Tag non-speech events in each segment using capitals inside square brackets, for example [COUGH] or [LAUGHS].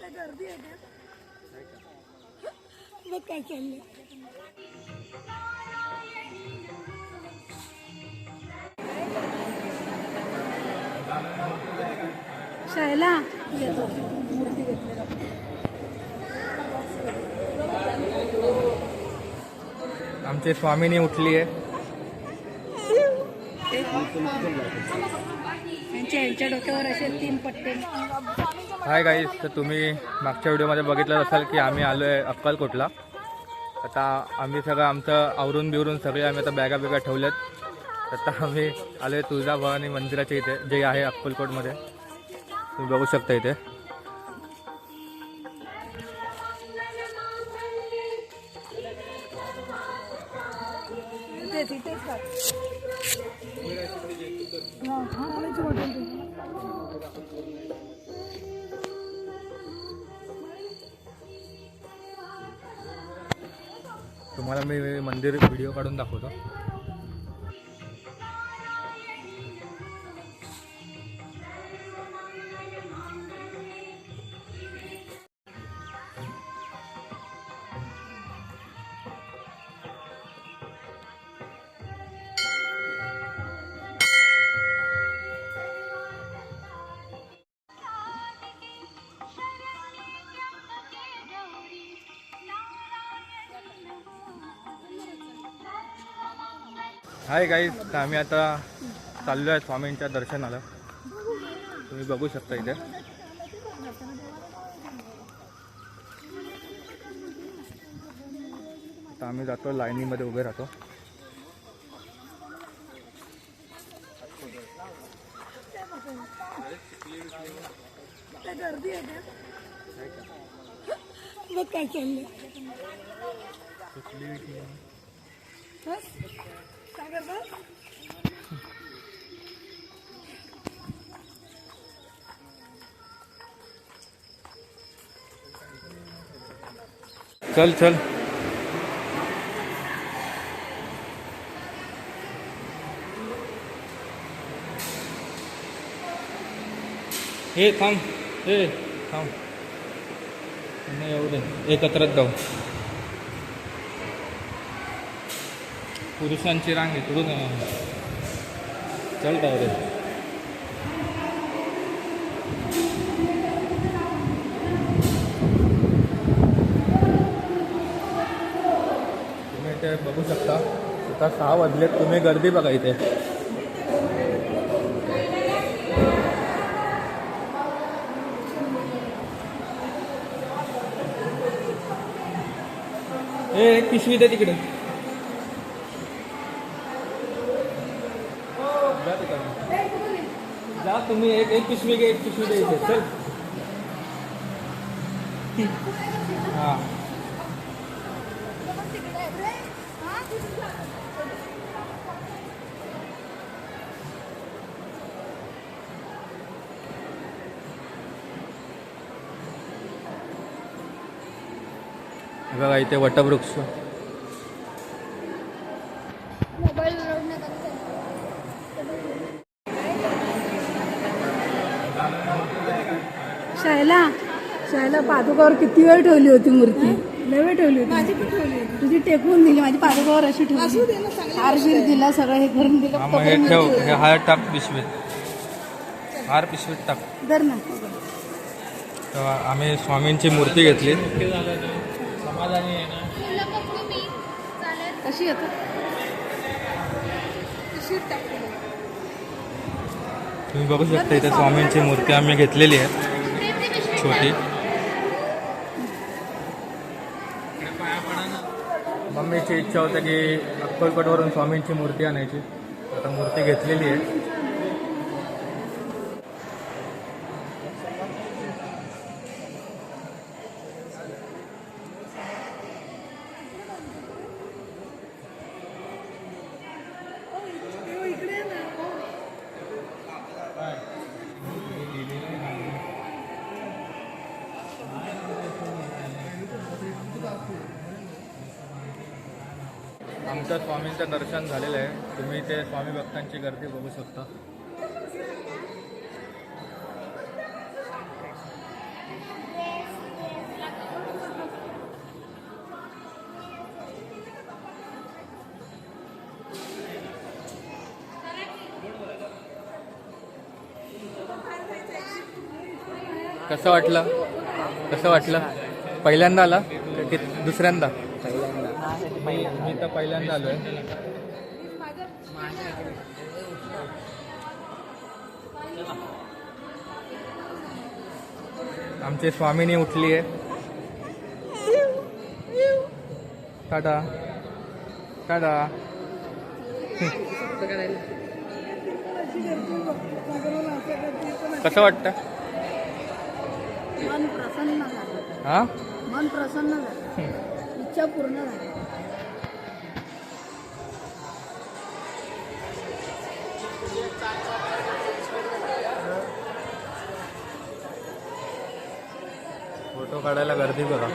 काय गर्दी आहे का बघ काय चाललंय. मूर्ती घेतलेला आमची स्वामिनी उठली आहे. यांच्या यांच्या डोक्यावर असे तीन पट्टे. हाय गाईज तर तुम्ही मागच्या व्हिडिओमध्ये बघितलं असाल की आम्ही आलो आहे अक्कलकोटला. आता आम्ही सगळं आमचं आवरून बिवरून सगळे आम्ही आता बॅगा बिगा ठेवल्यात. आता आम्ही आलो आहे तुळजाभवानी मंदिराच्या इथे जे आहे अक्कलकोटमध्ये. तुम्ही बघू शकता इथे. तुम्हाला मी मंदिर व्हिडिओ काढून दाखवतो. हाय गाईज तर आम्ही आता चाललो आहे स्वामींच्या दर्शनाला. तुम्ही बघू शकता इथे. आता आम्ही जातो लाईनीमध्ये उभे राहतो. काय करतो चल चल. हे थांब हे थांब. नाही एवढे. एकत्रच जाऊ. पुरुषांची रांग इकडून आहे. चल डायरेक्ट तुम्ही ते बघू शकता आता सहा वाजलेत तुम्ही गर्दी बघा इथे. ए एक पिशवी दे तिकडे जा तिकडे. जा तुम्ही एक एक पिशवी घे एक पिशवी दे इथे चल हां बघा इथे वटवृक्ष. मोबाईल शाळेला शाळेला पादुकावर किती वेळ ठेवली होती मूर्ती? लय वेळ ठेवली होती. माझी पण ठेवली होती. तुझी टेकवून दिली माझी पादुकावर अशी ठेवली. हार बीर दिला सगळं हे करून दिलं हा, मग हे ठेव हे हार टाक पिशवीत. हार पिशवीत टाक. धर ना. आम्ही स्वामींची मूर्ती घेतली. कशी येतो तुम्ही बघू शकता इथे स्वामींची मूर्ती आम्ही घेतलेली आहे. छोटी मम्मीची इच्छा होती की अक्कलकोटवरून स्वामींची मूर्ती आणायची. आता मूर्ती घेतलेली आहे. आमचं स्वामींचं दर्शन झालेलं आहे. तुम्ही ते स्वामी भक्तांची गर्दी बघू शकता. कसं वाटलं? कसं वाटलं? पहिल्यांदा आला? की दुसऱ्यांदा? मी मी तर पहिल्यांदा आलोय. आमची स्वामिनी उठली आहे टाटा. टाटा. कसं वाटतं? मन प्रसन्न झालं. हा? मन प्रसन्न झालं. इच्छा पूर्ण झाली. काढायला गर्दी बघा.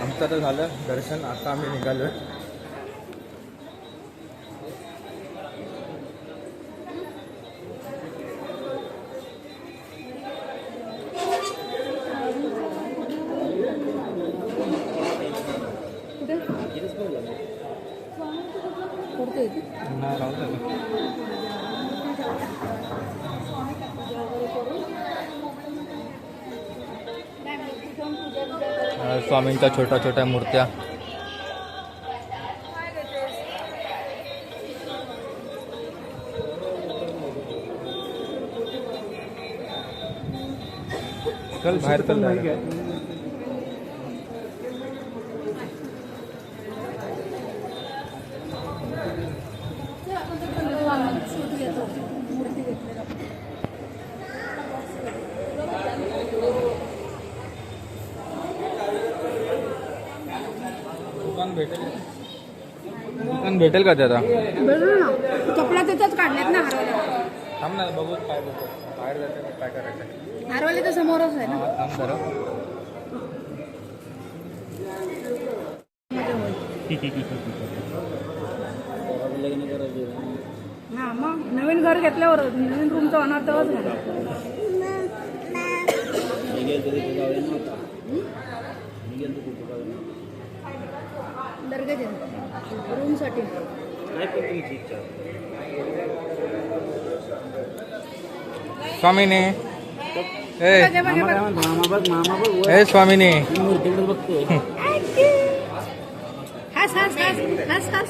आमचं तर झालं दर्शन आता आम्ही निघालोय. आहे अं, स्वामींच्या छोट्या छोट्या मूर्त्या। चल बाहेर चल दुकान भेटेल. दुकान भेटेल का ते आता भेटलो ना. चपला त्याच्याच काढल्यात ना हरवल्या. थांब ना बघू काय बघू बाहेर का काय करायचं? हरवले तर समोरच आहे ना. हा थांब जरा. हा मग नवीन घर घेतल्यावर नवीन रूमचं होणार तेव्हाच घाला दर्ग्याचे रूमसाठी स्वामीने. ए स्वामीने. हस हस हस हस हस.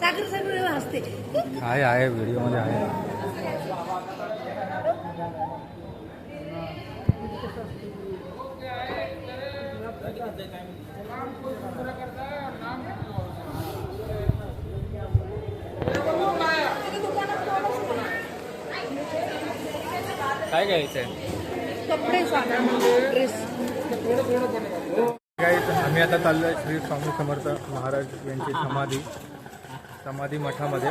साखर साखर हसते आहे आहे व्हिडिओमध्ये आहे. काय घ्यायचं आहे कपडे साधन ड्रेस काय आम्ही आता चाललोय श्री स्वामी समर्थ महाराज यांची समाधी. समाधी मठामध्ये.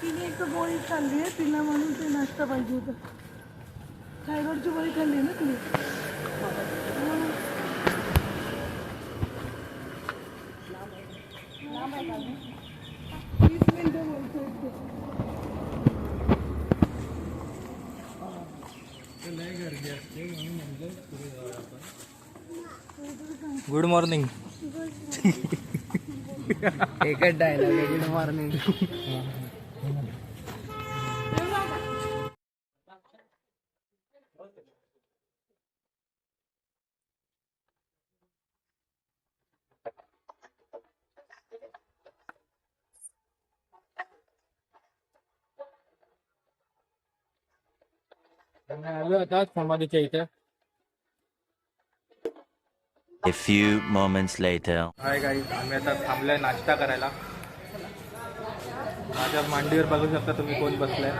तिने एक तर गोळी खाल्ली आहे तिला म्हणून ते नाश्ता पाहिजे होतं. थायरॉइडची गोळी खाल्ली ना तिने. वीस मिनिटं. गुड मॉर्निंग एकच डायलॉग गुड मॉर्निंग आता समाधीच्या इथे. A few moments later. हाय गाई आम्ही आता थांबलोय नाश्ता करायला. माझ्या मांडीवर बघू शकता तुम्ही कोण बसलाय.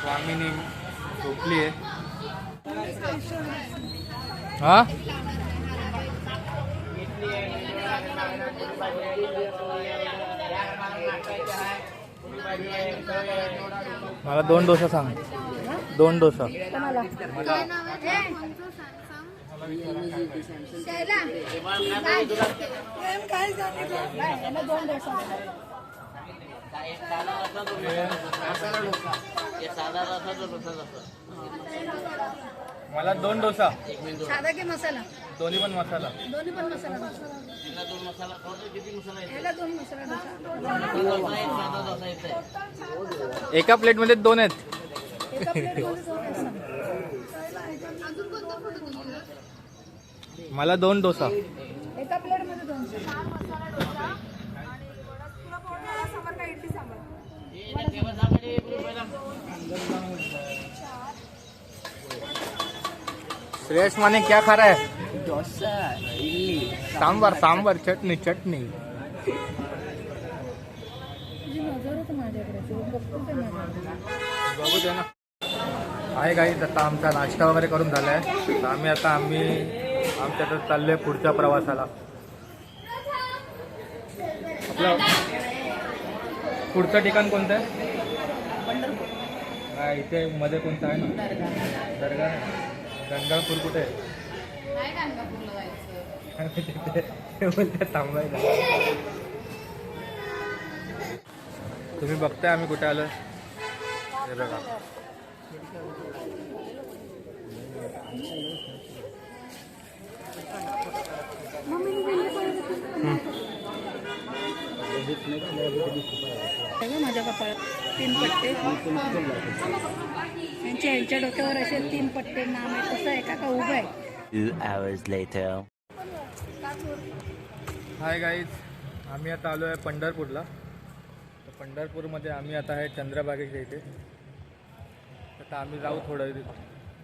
स्वामीनी झोपली आहे हा? मला दोन डोसा सांग. दोन डोसा. दोन मला दोन डोसा. साधा की मसाला? दोन्ही पण मसाला. दोन्ही पण मसाला याला दोन मसाला डोसा. एका प्लेटमध्ये दोन आहेत. एका प्लेटमध्ये दोन डोसा. मला दोन डोसा. एका प्लेटमध्ये दोन श्रेयस माने क्या खा रहा है डोसा इडली सांबार सांबार चटणी चटणी बघू दे ना आहे काही आता आमचा नाश्ता वगैरे करून झाला आहे तर आम्ही आता आम्ही आमच्या आता चाललोय पुढच्या प्रवासाला. आपलं पुढचं ठिकाण कोणतं आहे? इथे मध्ये कोणतं आहे ना? दर्गा. गंगापूर कुठे? [LAUGHS] थांबायला. तुम्ही बघताय आम्ही कुठे आलोय? हे बघा. बघा माझ्या कपाळात तीन पट्टे. यांच्या यांच्या डोक्यावर असे तीन पट्टे नाम आहे कसं आहे काका उभं आहे? Two hours later. Hi guys आम्ही आता आलो आहे पंढरपूरला. तर पंढरपूरमध्ये आम्ही आता आहे चंद्रबागेच्या इथे. आता आम्ही जाऊ थोडं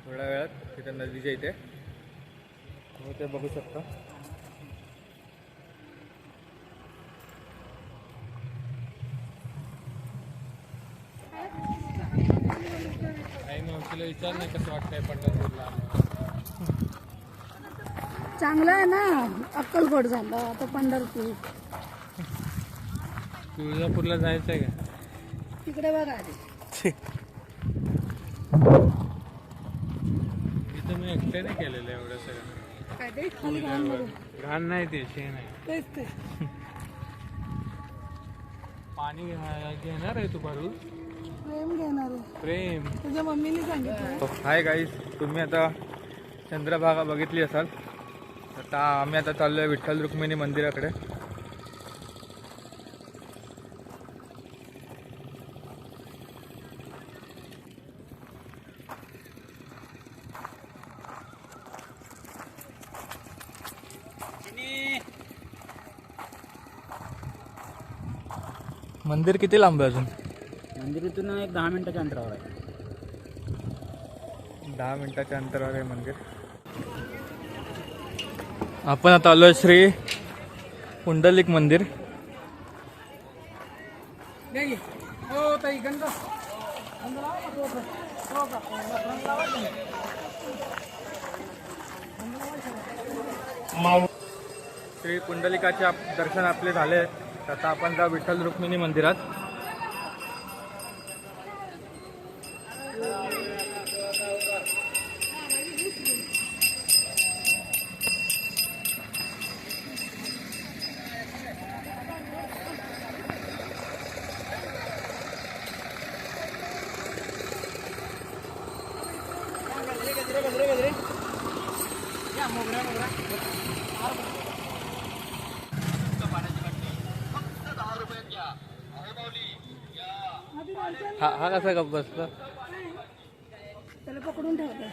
थोड्या वेळात तिथे नदीच्या इथे. तुम्ही ते बघू शकता. विचार नाही कसं वाटतंय पंढरपूरला. चांगलं आहे ना. अक्कलकोट झालं आता पंढरपूर. तुळजापूरला जायचं आहे का? तिकडे बघा आधी. इथं मी एकट्याने केलेलं आहे एवढं सगळं. काय ते? खाली घाण बघू. घाण नाही ते शेण आहे तेच ते. पाणी घेणार आहे तू भरून? प्रेम घेणार आहे. प्रेम. तुझ्या मम्मीने सांगितलं. हाय गाईज तुम्ही आता चंद्रभागा बघितली असाल? आता आम्ही आता चाललो आहे विठ्ठल रुक्मिणी मंदिराकडे. मंदिर किती लांब आहे अजून? मंदिरातून एक दहा मिनिटाच्या अंतरावर आहे. दहा मिनिटाच्या अंतरावर आहे मंदिर. आपण आता आलोय श्री पुंडलिक मंदिर. हो ताई गंध. श्री पुंडलिकाचे आप- दर्शन आपले झाले. आता आपण जाऊ विठ्ठल रुक्मिणी मंदिरात. हा हा कसा गप बसला? त्याला पकडून ठेवलं.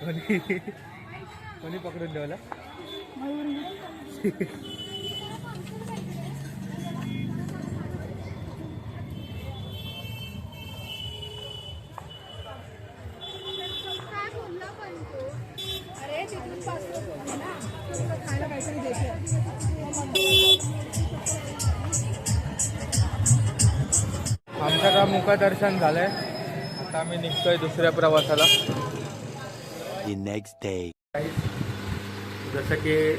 कोणी कोणी पकडून ठेवला? आता मुखदर्शन झालंय. आता आम्ही निघतोय दुसऱ्या प्रवासाला. Next day. जसं की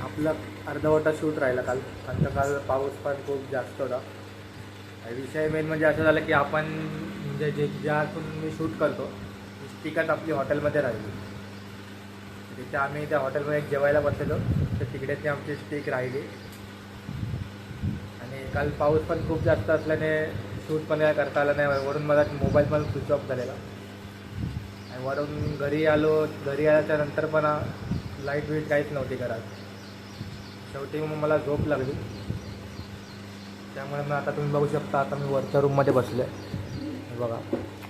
आपला अर्धवटा शूट राहिला काल. आणि काल पाऊस पण खूप जास्त होता. विषय मेन म्हणजे असं झालं की आपण म्हणजे जे ज्यातून मी शूट करतो ती स्टिकच आपली हॉटेलमध्ये राहिली. तिथे आम्ही त्या हॉटेलमध्ये जेवायला बसलेलो. तर तिकडे ती आमची स्टिक राहिली. आणि काल पाऊस पण खूप जास्त असल्याने शूट पण काय करता आलं नाही. वरून मला मोबाईल पण स्विच ऑफ झालेला. आणि वरून घरी आलो. घरी आल्याच्यानंतर पण लाइट बीट काहीच नव्हती घरात. शेवटी मग मला झोप लागली. त्यामुळे मग आता तुम्ही बघू शकता आता मी वरच्या रूममध्ये बसले हे बघा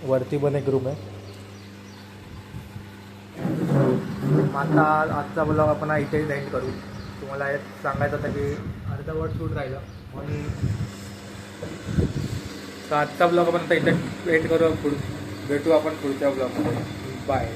वरती पण एक रूम आहे. आता आजचा ब्लॉग आपण इथेच एंड करू. तुम्हाला एक सांगायचं होतं की अर्धवट शूट राहिलं. म्हणून तर आजचा ब्लॉग आपण आता इथे वेट करू पुढ. भेटू आपण पुढच्या ब्लॉगमध्ये. बाय